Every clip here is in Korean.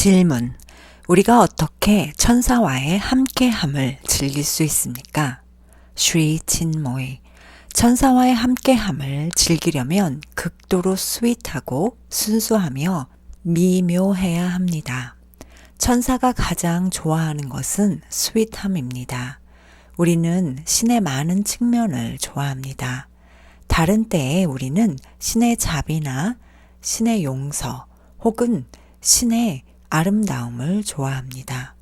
질문. 우리가 어떻게 천사와의 함께함을 즐길 수 있습니까? 슈리 친모이. 천사와의 함께함을 즐기려면 극도로 스윗하고 순수하며 미묘해야 합니다. 천사가 가장 좋아하는 것은 스윗함입니다. 우리는 신의 많은 측면을 좋아합니다. 다른 때에 우리는 신의 자비나 신의 용서 혹은 신의 아름다움을 좋아합니다.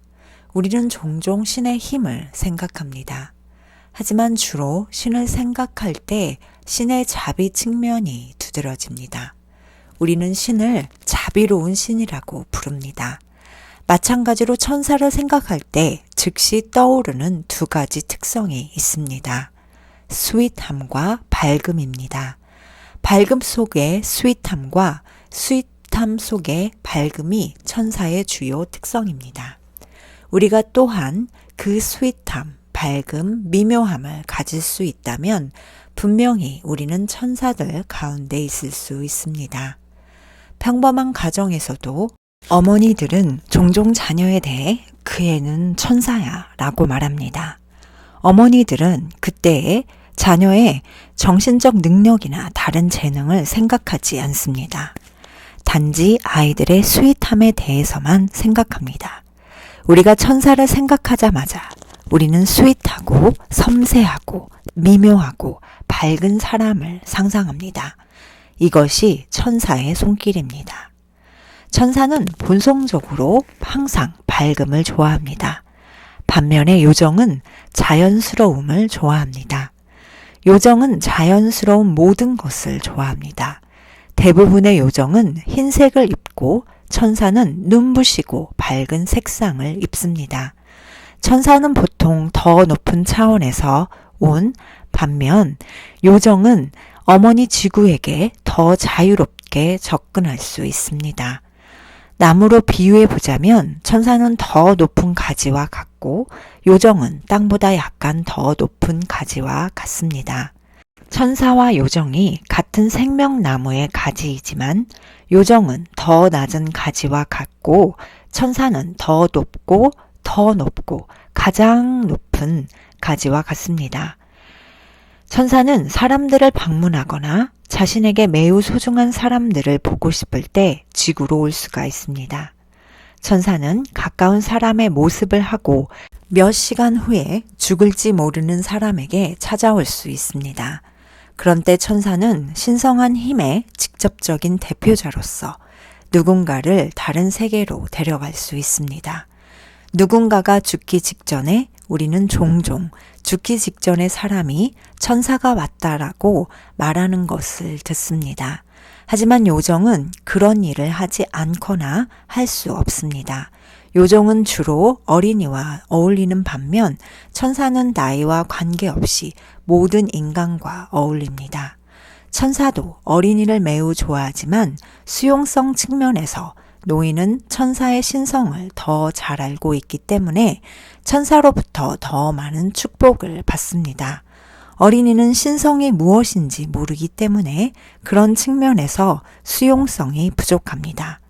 우리는 종종 신의 힘을 생각합니다. 하지만 주로 신을 생각할 때 신의 자비 측면이 두드러집니다. 우리는 신을 자비로운 신이라고 부릅니다. 마찬가지로 천사를 생각할 때 즉시 떠오르는 두 가지 특성이 있습니다. 스윗함과 밝음입니다. 밝음 속에 스윗함과 스윗 함 속에 밝음이 천사의 주요 특성입니다. 우리가 또한 그 스윗함, 밝음, 미묘함을 가질 수 있다면 분명히 우리는 천사들 가운데 있을 수 있습니다. 평범한 가정에서도 어머니들은 종종 자녀에 대해 그 애는 천사야 라고 말합니다. 어머니들은 그때에 자녀의 정신적 능력이나 다른 재능을 생각하지 않습니다. 단지 아이들의 스윗함에 대해서만 생각합니다. 우리가 천사를 생각하자마자 우리는 스윗하고 섬세하고 미묘하고 밝은 사람을 상상합니다. 이것이 천사의 손길입니다. 천사는 본성적으로 항상 밝음을 좋아합니다. 반면에 요정은 자연스러움을 좋아합니다. 요정은 자연스러운 모든 것을 좋아합니다. 대부분의 요정은 흰색을 입고 천사는 눈부시고 밝은 색상을 입습니다. 천사는 보통 더 높은 차원에서 온 반면 요정은 어머니 지구에게 더 자유롭게 접근할 수 있습니다. 나무로 비유해 보자면 천사는 더 높은 가지와 같고 요정은 땅보다 약간 더 높은 가지와 같습니다. 천사와 요정이 같은 생명나무의 가지이지만 요정은 더 낮은 가지와 같고 천사는 더 높고 더 높고 가장 높은 가지와 같습니다. 천사는 사람들을 방문하거나 자신에게 매우 소중한 사람들을 보고 싶을 때 지구로 올 수가 있습니다. 천사는 가까운 사람의 모습을 하고 몇 시간 후에 죽을지 모르는 사람에게 찾아올 수 있습니다. 그런 때 천사는 신성한 힘의 직접적인 대표자로서 누군가를 다른 세계로 데려갈 수 있습니다. 누군가가 죽기 직전에 우리는 종종 죽기 직전에 사람이 천사가 왔다라고 말하는 것을 듣습니다. 하지만 요정은 그런 일을 하지 않거나 할 수 없습니다. 요정은 주로 어린이와 어울리는 반면 천사는 나이와 관계없이 모든 인간과 어울립니다. 천사도 어린이를 매우 좋아하지만 수용성 측면에서 노인은 천사의 신성을 더 잘 알고 있기 때문에 천사로부터 더 많은 축복을 받습니다. 어린이는 신성이 무엇인지 모르기 때문에 그런 측면에서 수용성이 부족합니다.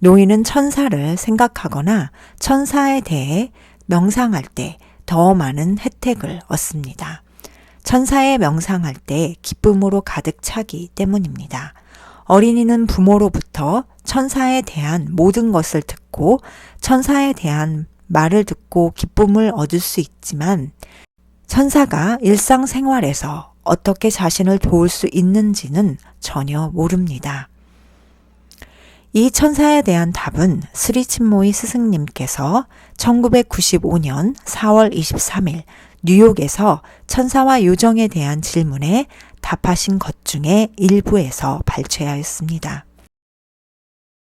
노인은 천사를 생각하거나 천사에 대해 명상할 때 더 많은 혜택을 얻습니다. 천사에 명상할 때 기쁨으로 가득 차기 때문입니다. 어린이는 부모로부터 천사에 대한 모든 것을 듣고 천사에 대한 말을 듣고 기쁨을 얻을 수 있지만 천사가 일상생활에서 어떻게 자신을 도울 수 있는지는 전혀 모릅니다. 이 천사에 대한 답은 스리친모이 스승님께서 1995년 4월 23일 뉴욕에서 천사와 요정에 대한 질문에 답하신 것 중에 일부에서 발췌하였습니다.